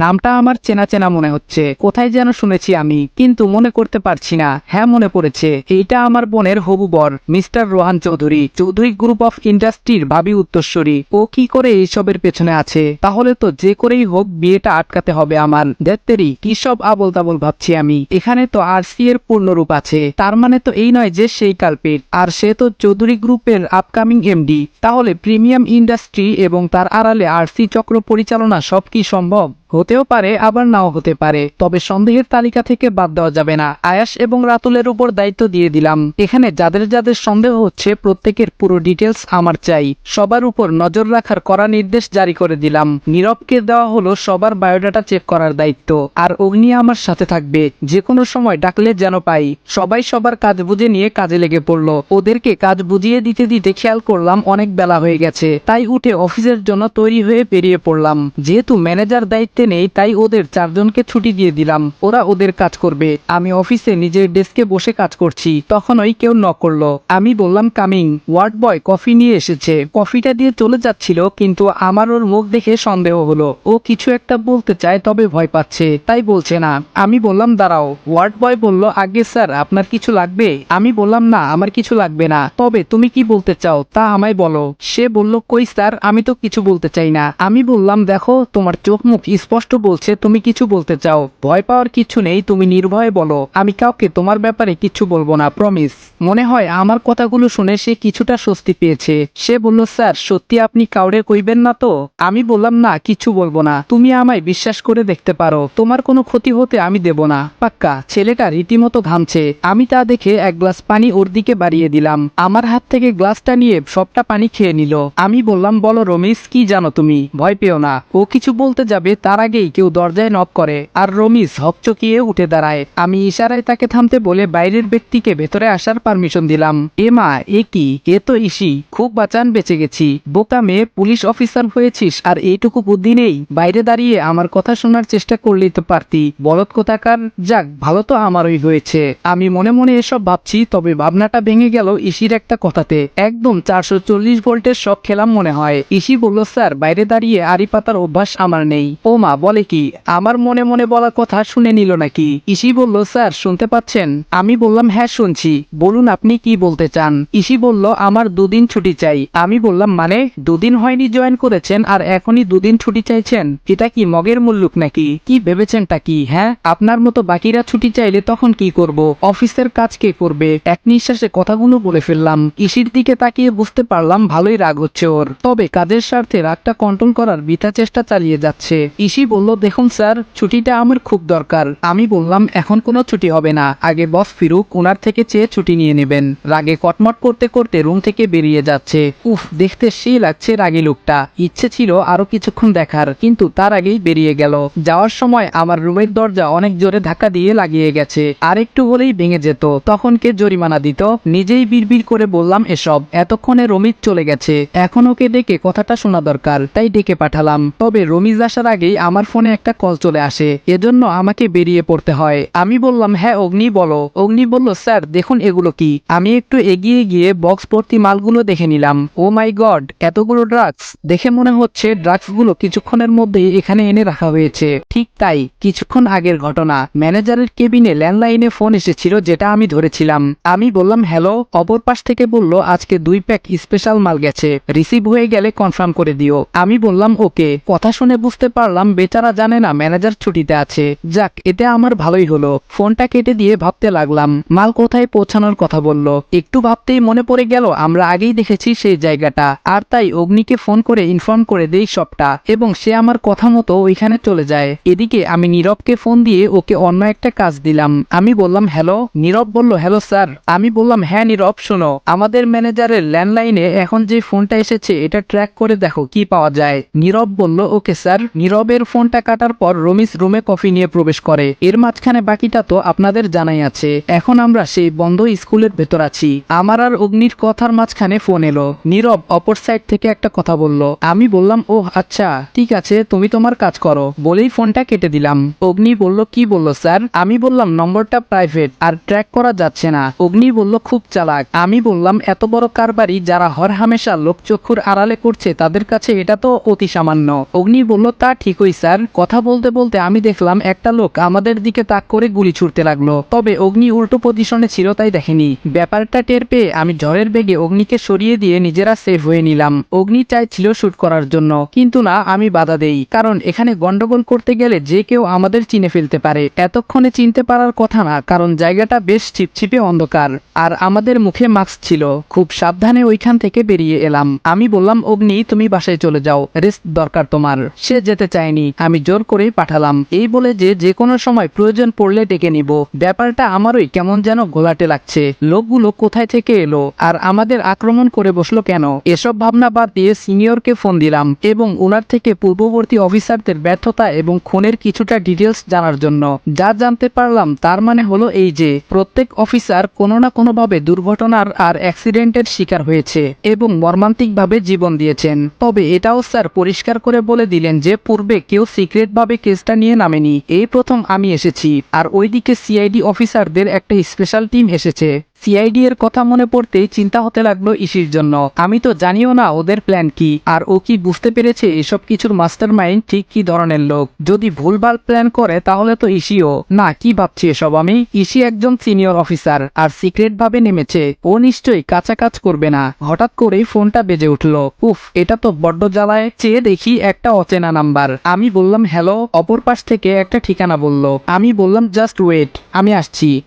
নামটা আমার চেনা চেনা মনে হচ্ছে। কোথায় যেন শুনেছি আমি, কিন্তু মনে করতে পারছি না। হ্যাঁ মনে পড়েছে। এইটা আমার বোনের হবু বর, mister Rohan Chowdhury. Chowdhury group of ইন্ডাস্ট্রির ভাবি উত্তরস্বরী ও কি করে এইসবের পেছনে আছে? তাহলে তো যে করেই হোক, বিয়েটা আটকাতে হবে আমার। দেত্তেরি কি সব আবল তাবল ভাবছি আমি। এখানে তো আর সি এর পূর্ণরূপ আছে। তার মানে তো এই নয় যে সেই কালপিট আর সে তো চৌধুরী গ্রুপের আপকামিং এমডি তাহলে প্রিমিয়াম ইন্ডাস্ট্রি এবং তার আড়ালে আর সি চক্র পরিচালনা সব কি সম্ভব? হতেও পারে, আবার নাও হতে পারে। তবে সন্দেহের তালিকা থেকে বাদ দেওয়া যাবে না। আয়াস এবং রাতুলের উপর দায়িত্ব দিয়ে দিলাম। এখানে যাদের যাদের সন্দেহ হচ্ছে, প্রত্যেকের পুরো ডিটেলস আমার চাই। সবার উপর নজর রাখার কড়া নির্দেশ জারি করে দিলাম। নীরবকে দেওয়া হলো সবার বায়োডাটা চেক করার দায়িত্ব। আর অগ্নি আমার সাথে থাকবে। যে কোনো সময় ডাকলে যেন পাই। সবাই সবার কাজ বুঝে নিয়ে কাজে লেগে পড়ল। ওদেরকে কাজ বুঝিয়ে দিতে দিতে খেয়াল করলাম অনেক বেলা হয়ে গেছে। তাই উঠে অফিসের জন্য তৈরি হয়ে বেরিয়ে পড়লাম। যেহেতু ম্যানেজার দায়িত্বে নেই, তাই ওদের চারজনকে ছুটি দিয়ে দিলাম। ওরা ওদের কাজ করবে। আমি অফিসে নিজের ডেস্কে বসে কাজ করছি। তখনই কেউ নক করল। আমি বললাম, কামিং, ওয়ার্ড বয় কফি নিয়ে এসেছে। কফিটা দিয়ে চলে যাচ্ছিল, কিন্তু আমার ওর মুখ দেখে সন্দেহ হলো। ও কিছু একটা বলতে চায়, তবে ভয় পাচ্ছে। তাই বলছে না। আমি বললাম, দাঁড়াও। ওয়ার্ড বয় বলল, আগে স্যার, আপনার কিছু লাগবে? আমি বললাম, না, আমার কিছু লাগবে না। তবে তুমি কি বলতে চাও, তা আমায় বলো। সে বলল, কই স্যার, আমি তো কিছু বলতে চাই না। আমি বললাম, দেখো, তোমার চোখ মুখ স্পষ্ট বলছে, তুমি কিছু বলতে চাও। ভয় পাওয়ার কিছু নেই, তুমি নির্ভয়ে বলো। আমি কাউকে তোমার ব্যাপারে কিছু বলব না, প্রমিস। মনে হয় আমার কথাগুলো শুনে সে কিছুটা স্বস্তি পেয়েছে। সে বলল, স্যার, সত্যি আপনি কাউরে কইবেন না তো? আমি বললাম, না, কিছু বলব না। তুমি আমায় বিশ্বাস করে দেখতে পারো। তোমার কোনো ক্ষতি হতে আমি দেব না। পাক্কা, ছেলেটা রীতিমতো ঘামছে। আমি তা দেখে এক গ্লাস পানি ওর দিকে বাড়িয়ে দিলাম। আমার হাত থেকে গ্লাসটা নিয়ে সবটা পানি খেয়ে নিল। আমি বললাম, বলো রমেশ, কি জানো তুমি? ভয় পেও না। ও কিছু বলতে যাবে তার আগেই কেউ দরজায় নক করে, আর রমিস হকচকিয়ে উঠে দাঁড়ায়। আমি ইশারায় তাকে থামতে বলে বাইরের ব্যক্তিকে ভেতরে আসার পারমিশন দিলাম। এ মা, এ কি? এ তো ইসি, খুব বাঁচান, বেঁচে গেছি। বোকা মেয়ে, পুলিশ অফিসার হয়েছিস, আর এইটুকু বুদ্ধি নেই। বাইরে দাঁড়িয়ে আমার কথা শোনার চেষ্টা করলেই তো পারতি। বলদ কোথাকার? যাক, ভালো তো আমারই হয়েছে। আমি মনে মনে এসব ভাবছি, তবে ভাবনাটা ভেঙে গেল ইসির একটা কথাতে। একদম চারশো চল্লিশ ভোল্টের শখ খেলাম মনে হয়। ইসি বলল, স্যার, বাইরে দাঁড়িয়ে আড়ি পাতার অভ্যাস আমার নেই। ও মা বলে কি, আমার মনে মনে বলা কথা শুনে নিল নাকি? ইসি বলল, স্যার, শুনতে পাচ্ছেন? আমি বললাম হ্যাঁ শুনছি। বলুন, আপনি কি বলতে চান? ইসি বলল, আমার দুদিন ছুটি চাই। আমি বললাম মানে দুদিন হয়নি জয়েন করেছেন আর এখনই দুদিন ছুটি চাইছেন? এটা কি মগের মুল্লুক নাকি? কি ভেবেছেনটা কি হ্যাঁ? আপনার মতো বাকিরা ছুটি চাইলে তখন কি করব? অফিসের কাজ কে করবে? এক নিঃশ্বাসে কথাগুলো বলে ফেললাম। ইসির দিকে তাকিয়ে বুঝতে পারলাম, ভালোই রাগ হচ্ছে ওর। তবে কাজের স্বার্থে রাগটা কন্ট্রোল করার বৃথা চেষ্টা চালিয়ে যাচ্ছে। ইসি বলল, দেখুন স্যার, ছুটিটা আমার খুব দরকার। আমি বললাম, এখন কোনো ছুটি হবে না। আগে বস ফিরুক ওনার থেকে চেয়ে ছুটি নিয়ে নেবেন। রাগে কটমট করতে করতে রুম থেকে বেরিয়ে যাচ্ছে। উফ, দেখতে সেই লাগছে রাগী লোকটা। ইচ্ছে ছিল আরও কিছুক্ষণ দেখার, কিন্তু তার আগেই বেরিয়ে গেল। যাওয়ার সময় আমার রুমের দরজা অনেক জোরে ধাক্কা দিয়ে লাগিয়ে গেছে। আর একটু হলেই ভেঙে যেত। তখন কে জরিমানা দিত? নিজেই বিড়বিড় করে বললাম, এসব এতক্ষণে রমিত চলে গেছে। এখন ওকে ডেকে কথাটা শোনা দরকার, তাই ডেকে পাঠালাম। তবে রমিজ আসার আগেই আমার ফোনে একটা কল চলে আসে, এজন্য আমাকে বেরিয়ে পড়তে হয়। আমি বললাম হ্যাঁ অগ্নি, বলো। অগ্নি বলল, স্যার, দেখুন এগুলো কি। আমি একটু এগিয়ে গিয়ে বক্স ভর্তি মালগুলো দেখে নিলাম। ও মাই গড এতগুলো ড্রাগস দেখে মনে হচ্ছে ড্রাগসগুলো কিছুক্ষণের মধ্যেই এখানে এনে রাখা হয়েছে। ঠিক তাই, কিছুক্ষণ আগের ঘটনা। ম্যানেজারের কেবিনে ল্যান্ডলাইনে ফোন এসেছিল, যেটা আমি ধরেছিলাম। আমি বললাম, হ্যালো। অপর পাশ থেকে বলল, আজকে দুই প্যাক স্পেশাল মাল গেছে। রিসিভ হয়ে গেলে কনফার্ম করে দিও। আমি বললাম, ওকে। কথা শুনে বুঝতে পারলাম বেচারা জানে না ম্যানেজার ছুটিতে আছে। যাক, এতে আমার ভালোই হলো। ফোনটা কেটে দিয়ে ভাবতে লাগলাম, মাল কোথায় পৌঁছানোর কথা বলল। একটু ভাবতেই মনে পড়ে গেল, আমরা আগেই দেখেছি সেই জায়গাটা। আর তাই অগ্নিকে ফোন করে ইনফর্ম করে দেই সবটা, এবং সে আমার কথা মতো ওইখানে চলে যায়। এদিকে আমি নীরবকে ফোন দিয়ে ওকে অন্য একটা কাজ দিলাম। আমি বললাম হ্যালো নীরব বলল হ্যালো স্যার আমি বললাম হ্যাঁ নীরব, শোনো। আমাদের ম্যানেজারের ল্যান্ডলাইনে এখন যে ফোনটা এসেছে, এটা ট্র্যাক করে দেখো, কি পাওয়া যায়? নীরব বলল ওকে স্যার নীরবের ফোনটা কাটার পর রমিস রুমে কফি নিয়ে প্রবেশ করে। এর মাঝখানে বাকিটা তো আপনাদের জানাই আছে। এখন আমরা সেই বন্ধ স্কুলের ভেতর আছি। আমার আর অগ্নির কথার মাঝখানে ফোন এলো। নীরব অপর সাইড থেকে একটা কথা বলল। আমি বললাম ও আচ্ছা ঠিক আছে, তুমি তোমার কাজ করো। বলেই ফোনটা কেটে দিলাম। অগ্নি বলল, কি বলল, স্যার? আমি বললাম, নম্বরটা প্রাইভেট, আর ট্র্যাক করা যাচ্ছে না। অগ্নি বলল, খুব চালাক। আমি বললাম, এত বড় কারবারি যারা হর হামেশা লোকচক্ষুর আড়ালে করছে, তাদের কাছে এটা তো অতি সামান্য। অগ্নি বলল, তা ঠিকই অফিসার কথা বলতে বলতে আমি দেখলাম একটা লোক আমাদের দিকে তাক করে গুলি ছুটতে লাগল। তবে অগ্নি উল্টো পজিশনে ছিল তাই দেখেনি। ব্যাপারটা টের পেয়ে আমি ঝড়ের বেগে অগ্নিকে সরিয়ে দিয়ে নিজেরা সেফ হয়ে নিলাম। অগ্নি চাইছিল শুট করার জন্য, কিন্তু না, আমি বাধা দেই। কারণ এখানে গন্ডগোল করতে গেলে যে কেউ আমাদের চিনে ফেলতে পারে। এতক্ষণে চিনতে পারার কথা না, কারণ জায়গাটা বেশ ছিপছিপে অন্ধকার। আর আমাদের মুখে মাস্ক ছিল। খুব সাবধানে ওইখান থেকে বেরিয়ে এলাম। আমি বললাম, অগ্নি, তুমি বাসায় চলে যাও। রেস্ট দরকার তোমার। সে যেতে চায়নি। আমি জোর করেই পাঠালাম। এই বলে যে যে কোনো সময় প্রয়োজন পড়লে ডেকে নিব। ব্যাপারটা আমারই কেমন যেন ঘোলাটে লাগছে। লোকগুলো কোথায় থেকে এলো? আর আমাদের আক্রমণ করে বসল কেন? এসব ভাবনা বাদ দিয়ে সিনিয়রকে ফোন দিলাম এবং ওনার থেকে পূর্ববর্তী অফিসারদের ব্যর্থতা এবং খুনের কিছুটা ডিটেলস জানার জন্য। যা জানতে পারলাম তার মানে হলো এই যে, প্রত্যেক অফিসার কোনো না কোনোভাবে দুর্ঘটনার আর অ্যাক্সিডেন্টের শিকার হয়েছে এবং মর্মান্তিকভাবে জীবন দিয়েছেন। তবে এটাও স্যার পরিষ্কার করে বলে দিলেন যে পূর্বে কেউ সিক্রেটভাবে কেসটা নিয়ে নামেনি। এই প্রথম আমি এসেছি। আর ওইদিকে সিআইডি অফিসারদের একটা স্পেশাল টিম এসেছে। সিআইডি এর কথা মনে পড়তেই চিন্তা হতে লাগল ইসির জন্য। আমি তো জানিও না ওদের প্ল্যান কি, আর ও কি বুঝতে পেরেছে এসব কিছুর মাস্টার মাইন্ড ঠিক কি ধরনের লোক। যদি ভুলভাল প্ল্যান করে তাহলে তো ইসিও। না, কি ভাবছি এসব আমি? ইসি একজন সিনিয়র অফিসার আর সিক্রেট ভাবে নেমেছে। ও নিশ্চয়ই কাঁচা কাজ করবে না। হঠাৎ করেই ফোনটা বেজে উঠল। উফ, এটা তো বড্ড জ্বালায়। চেয়ে দেখি একটা অচেনা নাম্বার। আমি বললাম, হ্যালো? অপর পাশ থেকে একটা ঠিকানা বলল। আমি বললাম, জাস্ট ওয়েট, আমি আসছি।